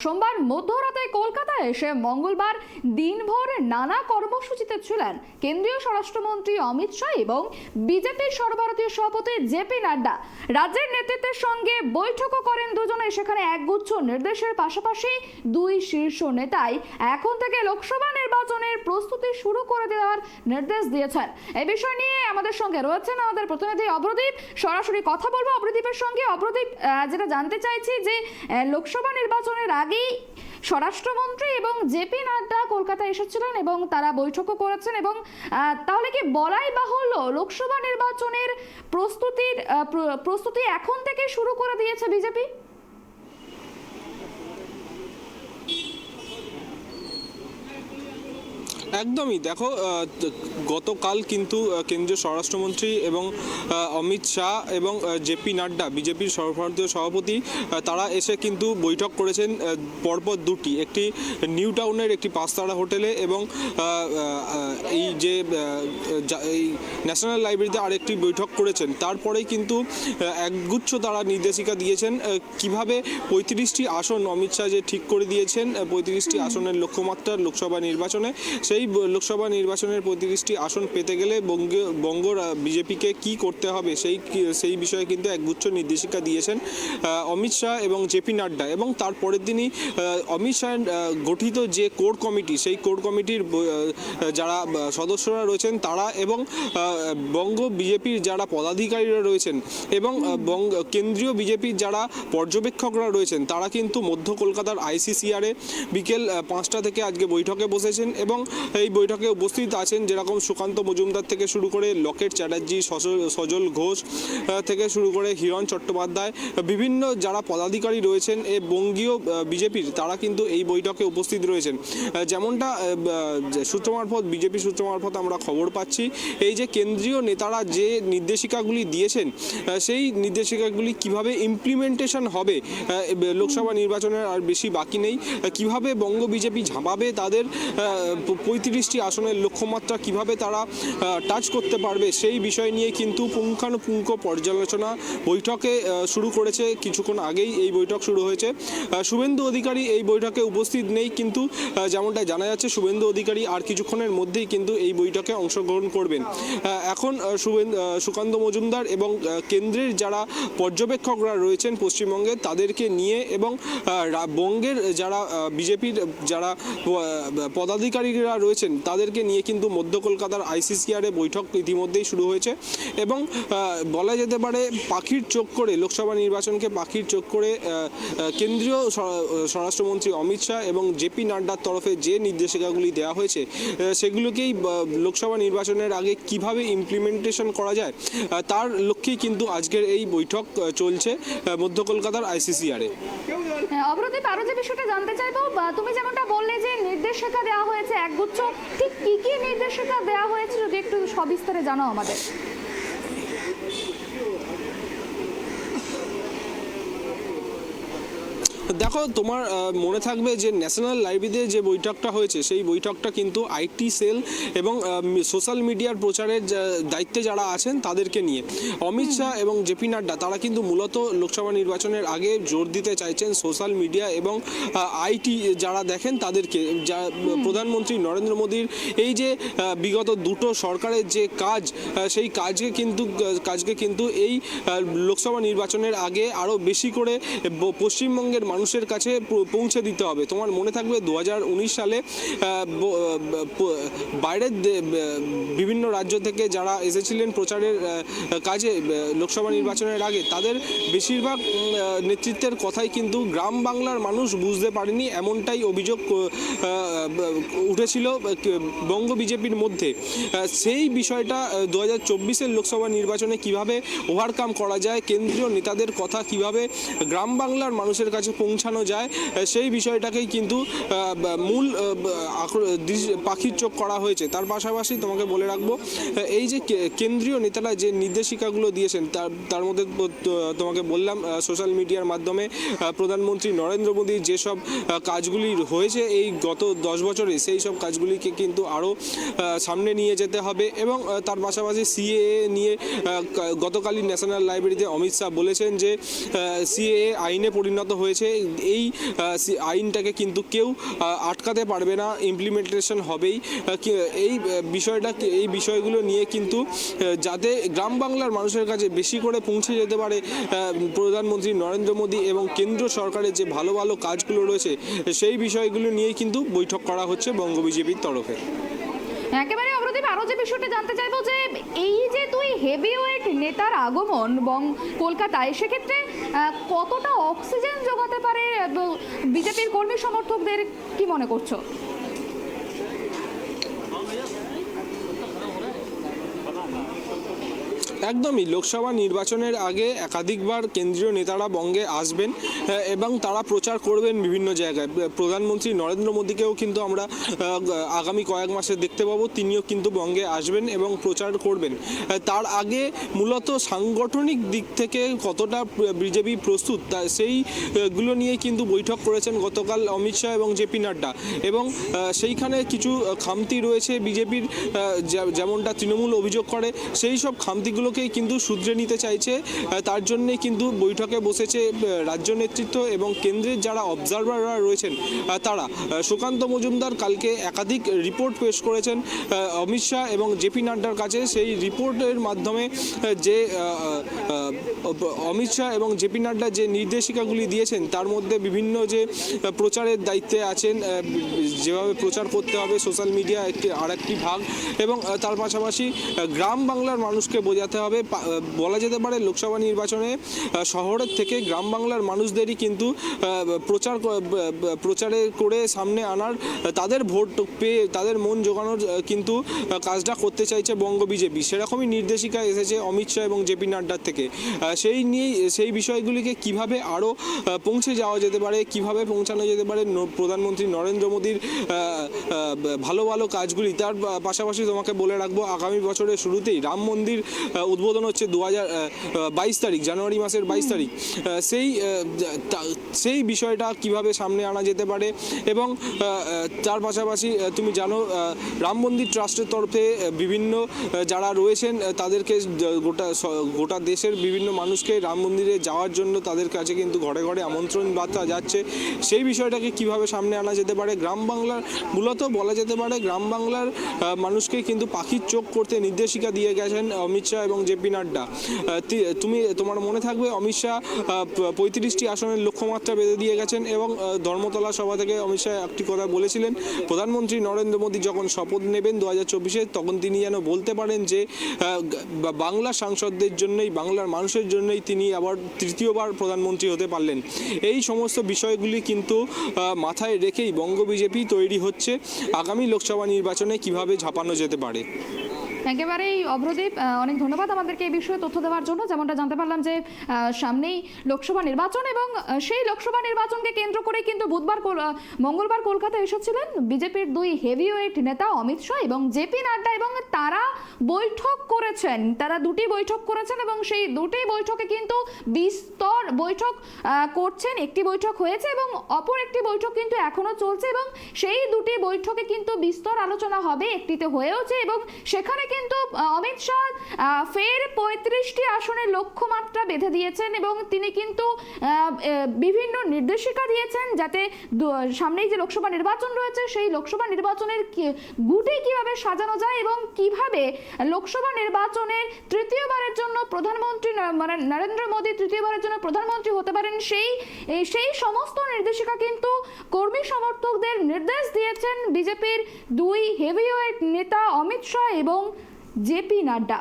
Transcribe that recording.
সোমবার মধ্যরাতে কলকাতায় এসে মঙ্গলবার দিনভর নানা কর্মসূচিতে ছিলেন কেন্দ্রীয় স্বরাষ্ট্রমন্ত্রী অমিত শাহ এবং বিজেপির সর্বভারতীয় সভাপতি জেপি নাড্ডা। রাজ্যের নেতৃত্বের সঙ্গে বৈঠকও করেন দুজনে সেখানে একগুচ্ছ নির্দেশের পাশাপাশি দুই শীর্ষ নেতাই এখন থেকে লোকসভা নির্বাচনের প্রস্তুতি শুরু করে দেওয়ার নির্দেশ দিয়েছেন। এ বিষয় নিয়ে আমাদের সঙ্গে রয়েছেন আমাদের প্রতিনিধি অভ্রদীপ সরাসরি কথা বলব অভ্রদীপের সঙ্গে। অভ্রদীপ আহ, যেটা জানতে চাইছি যে লোকসভা নির্বাচনের আগেই স্বরাষ্ট্রমন্ত্রী এবং জেপি নাড্ডা কলকাতায় এসেছিলেন এবং তারা বৈঠকও করেছেন এবং তাহলে কি বলাই বাহুল্য লোকসভা নির্বাচনের প্রস্তুতির প্রস্তুতি এখন থেকে শুরু করে দিয়েছে বিজেপি? একদমই। দেখো গতকাল কিন্তু কেন্দ্রীয় স্বরাষ্ট্রমন্ত্রী এবং অমিত শাহ এবং জেপি নাড্ডা, বিজেপির সর্বভারতীয় সভাপতি তারা এসে কিন্তু বৈঠক করেছেন পরপর দুটি। একটি নিউ টাউনের একটি পাঁচতারা হোটেলে এবং এই যে এই ন্যাশনাল লাইব্রেরিতে আরেকটি বৈঠক করেছেন। তারপরেই কিন্তু একগুচ্ছ তারা নির্দেশিকা দিয়েছেন কীভাবে পঁয়ত্রিশটি আসন অমিত শাহ যে ঠিক করে দিয়েছেন পঁয়ত্রিশটি আসনের লক্ষ্যমাত্রা লোকসভা নির্বাচনে, সেই লোকসভা নির্বাচনের পঁয়ত্রিশটি আসন পেতে গেলে বঙ্গ বিজেপিকে কি করতে হবে সেই সেই বিষয়ে কিন্তু একগুচ্ছ নির্দেশিকা দিয়েছেন অমিত শাহ এবং জেপি নাড্ডা। এবং তারপরের দিনই অমিত শাহ গঠিত যে কোর কমিটি, সেই কোর কমিটির যারা সদস্যরা রয়েছেন তারা এবং বঙ্গ বিজেপির যারা পদাধিকারীরা রয়েছেন এবং বঙ্গ, কেন্দ্রীয় বিজেপির যারা পর্যবেক্ষকরা রয়েছেন তারা কিন্তু মধ্য কলকাতার আইসিসিআরে বিকেল পাঁচটা থেকে আজকে বৈঠকে বসেছেন এবং এই বৈঠকে উপস্থিত আছেন যেরকম সুকান্ত মজুমদার থেকে শুরু করে লকেট চ্যাটার্জি, সজল ঘোষ থেকে শুরু করে হিরণ চট্টোপাধ্যায়, বিভিন্ন যারা পদাধিকারী রয়েছেন এ বঙ্গীয় বিজেপির, তারা কিন্তু এই বৈঠকে উপস্থিত রয়েছেন। যেমনটা সূত্র মারফত, বিজেপি সূত্র মারফত আমরা খবর পাচ্ছি, এই যে কেন্দ্রীয় নেতারা যে নির্দেশিকাগুলি দিয়েছেন সেই নির্দেশিকাগুলি কীভাবে ইমপ্লিমেন্টেশন হবে লোকসভা নির্বাচনের আর বেশি বাকি নেই কীভাবে বঙ্গ বিজেপি ঝাঁপাবে, তাদের পঁয়ত্রিশটি আসনের লক্ষ্যমাত্রা কীভাবে তারা টাচ করতে পারবে সেই বিষয় নিয়ে কিন্তু পুঙ্খানুপুঙ্খ পর্যালোচনা বৈঠকে শুরু করেছে। কিছুক্ষণ আগেই এই বৈঠক শুরু হয়েছে। শুভেন্দু অধিকারী এই বৈঠকে উপস্থিত নেই কিন্তু যেমনটা জানা যাচ্ছে, শুভেন্দু অধিকারী আর কিছুক্ষণের মধ্যেই কিন্তু এই বৈঠকে অংশগ্রহণ করবেন। এখন সুকান্ত মজুমদার এবং কেন্দ্রের যারা পর্যবেক্ষকরা রয়েছেন পশ্চিমবঙ্গে, তাদেরকে নিয়ে এবং বঙ্গের যারা বিজেপির যারা পদাধিকারীরা রয়েছেন তাদেরকে নিয়ে কিন্তু মধ্য কলকাতার আইসিসিআরে বৈঠক ইতিমধ্যেই শুরু হয়েছে এবং বলা যেতে পারে পাখির চোখ করে লোকসভা নির্বাচনকে পাখির চোখ করে কেন্দ্রীয় স্বরাষ্ট্রমন্ত্রী অমিত শাহ এবং জেপি নাড্ডার তরফে যে নির্দেশিকাগুলি দেওয়া হয়েছে সেগুলোকেই লোকসভা নির্বাচনের আগে কীভাবে ইমপ্লিমেন্টেশন করা যায় তার লক্ষ্যেই কিন্তু আজকের এই বৈঠক চলছে মধ্য কলকাতার আইসিসিআরে হ্যাঁ, অবরদীপ আরও যে বিষয়টা জানতে চাইব তুমি যেমনটা বললে যে নির্দেশিকা দেওয়া হয়েছে একগুচ্ছ ঠিক কি কি নির্দেশিকা দেওয়া হয়েছে যদি একটু সবিস্তারে জানাও আমাদের? দেখো তোমার মনে থাকবে যে ন্যাশনাল লাইব্রেরিতে যে বৈঠকটা হয়েছে সেই বৈঠকটা কিন্তু আইটি সেল এবং সোশ্যাল মিডিয়ার প্রচারের যা- দায়িত্বে যারা আছেন তাদেরকে নিয়ে। অমিত শাহ এবং জেপি নাড্ডা তারা কিন্তু মূলত লোকসভা নির্বাচনের আগে জোর দিতে চাইছেন সোশ্যাল মিডিয়া এবং আইটি যারা দেখেন তাদেরকে। যা প্রধানমন্ত্রী নরেন্দ্র মোদীর এই যে বিগত দুটো সরকারের যে কাজ সেই কাজকে কিন্তু কাজকে কিন্তু এই লোকসভা নির্বাচনের আগে আরও বেশি করে পশ্চিমবঙ্গের পশ্চিমবঙ্গের মানুষের কাছে পৌঁছে দিতে হবে। তোমার মনে থাকবে দু হাজার উনিশ সালে বাইরের বিভিন্ন রাজ্য থেকে যারা এসেছিলেন প্রচারের কাজে লোকসভা নির্বাচনের আগে, তাদের বেশিরভাগ নেতৃত্বের কথাই কিন্তু গ্রাম বাংলার মানুষ বুঝতে পারেনি এমনটাই অভিযোগ উঠেছিল বঙ্গ বিজেপির মধ্যে। সেই বিষয়টা দু হাজার চব্বিশের লোকসভা নির্বাচনে কীভাবে ওভারকাম করা যায়, কেন্দ্রীয় নেতাদের কথা কীভাবে গ্রাম বাংলার মানুষের কাছে পৌঁছানো যায়। সেই বিষয়টাকেই কিন্তু মূল পাখির চোখ করা হয়েছে। তার পাশাপাশি তোমাকে বলে রাখব এই যে কেন্দ্রীয় নেতারা যে নির্দেশিকাগুলো দিয়েছেন, তার তার মধ্যে তোমাকে বললাম সোশ্যাল মিডিয়ার মাধ্যমে প্রধানমন্ত্রী নরেন্দ্র মোদীর যেসব কাজগুলি হয়েছে এই গত দশ বছরে, সেই সব কাজগুলিকে কিন্তু আরও সামনে নিয়ে যেতে হবে এবং তার পাশাপাশি সিএএ নিয়ে গতকালই ন্যাশনাল লাইব্রেরিতে অমিত শাহ বলেছেন যে সিএএ আইনে পরিণত হয়েছে এই আইনটাকে কিন্তু কেউ আটকাতে পারবে না ইমপ্লিমেন্টেশন হবেই। এই বিষয়টা এই বিষয়গুলো নিয়ে কিন্তু যাতে গ্রাম বাংলার মানুষের কাছে বেশি করে পৌঁছে যেতে পারে প্রধানমন্ত্রী নরেন্দ্র মোদী এবং কেন্দ্র সরকারের যে ভালো ভালো কাজগুলো রয়েছে, সেই বিষয়গুলো নিয়ে কিন্তু বৈঠক করা হচ্ছে বঙ্গ বিজেপির তরফে। একেবারে আরও যে বিষয়টা জানতে চাইব যে এই যে দুই হেভিওয়েট নেতার আগমন এবং কলকাতায়, সেক্ষেত্রে কতটা অক্সিজেন যোগাতে পারে বিজেপির কর্মী সমর্থকদের কি মনে করছ? একদমই লোকসভা নির্বাচনের আগে একাধিকবার কেন্দ্রীয় নেতারা বঙ্গে আসবেন এবং তারা প্রচার করবেন বিভিন্ন জায়গায়। প্রধানমন্ত্রী নরেন্দ্র মোদীকেও কিন্তু আমরা আগামী কয়েক মাসে দেখতে পাবো। তিনিও কিন্তু বঙ্গে আসবেন এবং প্রচার করবেন। তার আগে মূলত সাংগঠনিক দিক থেকে কতটা বিজেপি প্রস্তুত, তা সেইগুলো নিয়ে কিন্তু বৈঠক করেছেন গতকাল অমিত শাহ এবং জেপি নাড্ডা। এবং সেইখানে কিছু খামতি রয়েছে বিজেপির যেমনটা তৃণমূল অভিযোগ করে, সেই সব খামতিগুলোকেই কিন্তু শুধরে নিতে চাইছে। তার জন্যে কিন্তু বৈঠকে বসেছে রাজ্য নেতৃত্ব এবং কেন্দ্রের যারা অবজারভাররা রয়েছেন তারা। সুকান্ত মজুমদার কালকে একাধিক রিপোর্ট পেশ করেছেন অমিত শাহ এবং জেপি নাড্ডার কাছে। সেই রিপোর্টের মাধ্যমে যে অমিত শাহ এবং জেপি নাড্ডা যে নির্দেশিকাগুলি দিয়েছেন, তার মধ্যে বিভিন্ন যে প্রচারের দায়িত্বে আছেন যেভাবে প্রচার করতে হবে সোশ্যাল মিডিয়া একটি আর ভাগ এবং তার পাশাপাশি গ্রাম বাংলার মানুষকে বোঝাতে হবে আহ, বলা যেতে পারে লোকসভা নির্বাচনে শহরের থেকে গ্রাম বাংলার মানুষদেরই কিন্তু প্রচার প্রচারে করে সামনে আনার তাদের ভোট পেয়ে তাদের মন জোগানোর কিন্তু কাজটা করতে চাইছে বঙ্গ বিজেপি। সেরকমই নির্দেশিকা এসেছে অমিত শাহ এবং জেপি নাড্ডার থেকে। সেই নিয়েই সেই বিষয়গুলিকে কীভাবে আরও পৌঁছে যাওয়া যেতে পারে কীভাবে পৌঁছানো যেতে পারে প্রধানমন্ত্রী নরেন্দ্র মোদীর ভালো ভালো কাজগুলি তার পাশাপাশি তোমাকে বলে রাখব আগামী বছরের শুরুতেই রাম মন্দির উদ্বোধন হচ্ছে দু হাজার বাইশ তারিখ জানুয়ারি মাসের বাইশ তারিখ। সেই সেই বিষয়টা কীভাবে সামনে আনা যেতে পারে এবং তার পাশাপাশি তুমি জানো রাম মন্দির ট্রাস্টের তরফে বিভিন্ন যারা রয়েছেন তাদেরকে গোটা গোটা দেশের বিভিন্ন মানুষকে রাম মন্দিরে যাওয়ার জন্য তাদের কাছে কিন্তু ঘরে ঘরে আমন্ত্রণ বার্তা যাচ্ছে। সেই বিষয়টাকে কীভাবে সামনে আনা যেতে পারে? গ্রাম বাংলার মূলত বলা যেতে পারে গ্রাম বাংলার মানুষকে কিন্তু পাখির চোখ করতে নির্দেশিকা দিয়ে গেছেন অমিত শাহ এবং জেপি নাড্ডা। তুমি, তোমার মনে থাকবে অমিত শাহ পঁয়ত্রিশটি আসনের লক্ষ্যমাত্রা বেঁধে দিয়ে গেছেন এবং ধর্মতলা সভা থেকে অমিত শাহ একটি কথা বলেছিলেন, প্রধানমন্ত্রী নরেন্দ্র মোদী যখন শপথ নেবেন দু হাজার চব্বিশে, তখন তিনি যেন বলতে পারেন যে বাংলা সাংসদদের জন্যই, বাংলার মানুষের জন্যই তিনি আবার তৃতীয়বার প্রধানমন্ত্রী হতে পারলেন। এই সমস্ত বিষয়গুলি কিন্তু মাথায় রেখেই বঙ্গ বিজেপি তৈরি হচ্ছে আগামী লোকসভা নির্বাচনে কীভাবে ঝাঁপানো যেতে পারে। একেবারেই অভ্রদীপ অনেক ধন্যবাদ আমাদেরকে এই বিষয়ে তথ্য দেওয়ার জন্য। যেমনটা জানতে পারলাম যে সামনেই লোকসভা নির্বাচন এবং সেই লোকসভা নির্বাচনকে কেন্দ্র করে কিন্তু বুধবার মঙ্গলবার কলকাতায় এসেছিলেন বিজেপির দুই হেভিওয়েট নেতা অমিত শাহ এবং জেপি নাড্ডা এবং তারা বৈঠক করেছেন। তারা দুটি বৈঠক করেছেন এবং সেই দুটি বৈঠকে কিন্তু বিস্তর বৈঠক করছেন। একটি বৈঠক হয়েছে এবং অপর একটি বৈঠক কিন্তু এখনও চলছে এবং সেই দুটি বৈঠকে কিন্তু বিস্তর আলোচনা হবে। একটিতে হয়েওছে এবং সেখানে অমিত শাহ ফের পঁয়ত্রিশটি আসনের লক্ষ্যমাত্রা বেঁধে দিয়েছেন এবং তিনি কিন্তু বিভিন্ন নির্দেশিকা দিয়েছেন যাতে সামনেই যে লোকসভা নির্বাচন রয়েছে, সেই লোকসভা নির্বাচনের গুটি কীভাবে সাজানো যায় এবং কীভাবে লোকসভা নির্বাচনের তৃতীয়বারের জন্য প্রধানমন্ত্রী মানে নরেন্দ্র মোদী তৃতীয়বারের জন্য প্রধানমন্ত্রী হতে পারেন, সেই সেই সমস্ত নির্দেশিকা কিন্তু কর্মী সমর্থকদের নির্দেশ দিয়েছেন বিজেপির দুই হেভিওয়েট নেতা অমিত শাহ এবং জেপি নাড্ডা